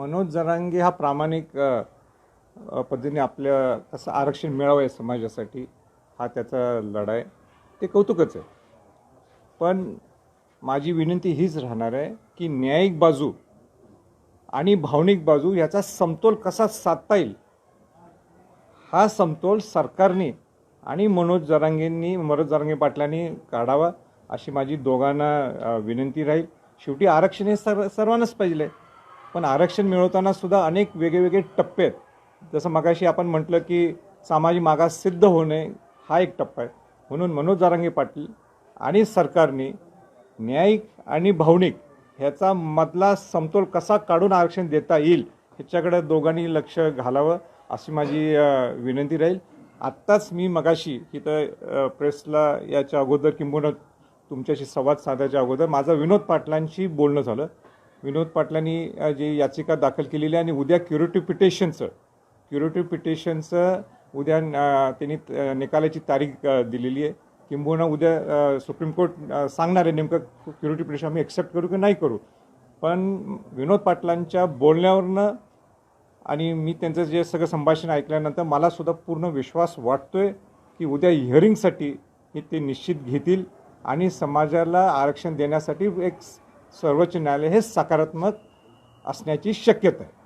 मनोज जरांगे हा प्रामाणिक पद्धतीने आपल्या कसं आरक्षण मिळावं आहे समाजासाठी हा त्याचा लढा आहे ते कौतुकच आहे. पण माझी विनंती हीच राहणार आहे की न्यायिक बाजू आणि भावनिक बाजू याचा समतोल कसा साधता येईल हा समतोल सरकारने आणि मनोज जरांगेंनी मनोज जरांगे पाटलांनी काढावा अशी माझी दोघांना विनंती राहील. शेवटी आरक्षण हे सर्व सर्वांनाच पाहिजे पण आरक्षण मिळवताना सुद्धा अनेक वेगवेगळे टप्पे आहेत. जसं मगाशी आपण म्हटलं की सामाजिक मागास सिद्ध होणे हा एक टप्पा आहे. म्हणून मनोज जारांगे पाटील आणि सरकारने न्यायिक आणि भावनिक ह्याचा मधला समतोल कसा काढून आरक्षण देता येईल ह्याच्याकडे दोघांनी लक्ष घालावं अशी माझी विनंती राहील. आत्ताच मी मगाशी इथं प्रेसला याच्या अगोदर किंबहुना तुमच्याशी संवाद साधायच्या अगोदर माझं विनोद पाटलांशी बोलणं झालं. विनोद पाटलांनी जी याचिका दाखल केलेली आहे आणि उद्या क्युरेटिव्ह पिटिशनचं क्युरेटिव्ह पिटिशनचं उद्या त्यांनी निकालाची तारीख दिलेली आहे. किंबहुना उद्या सुप्रीम कोर्ट सांगणार आहे नेमकं क्युरेटिव्ह पिटिशन आम्ही एक्सेप्ट करू की नाही करू. पण विनोद पाटलांच्या बोलण्यावरनं आणि मी त्यांचं जे सगळं संभाषण ऐकल्यानंतर मला सुद्धा पूर्ण विश्वास वाटतोय की उद्या हिअरिंगसाठी हे ते निश्चित घेतील आणि समाजाला आरक्षण देण्यासाठी एक सर्वोच्च न्यायालय हे सकारात्मक असण्याची शक्यता आहे.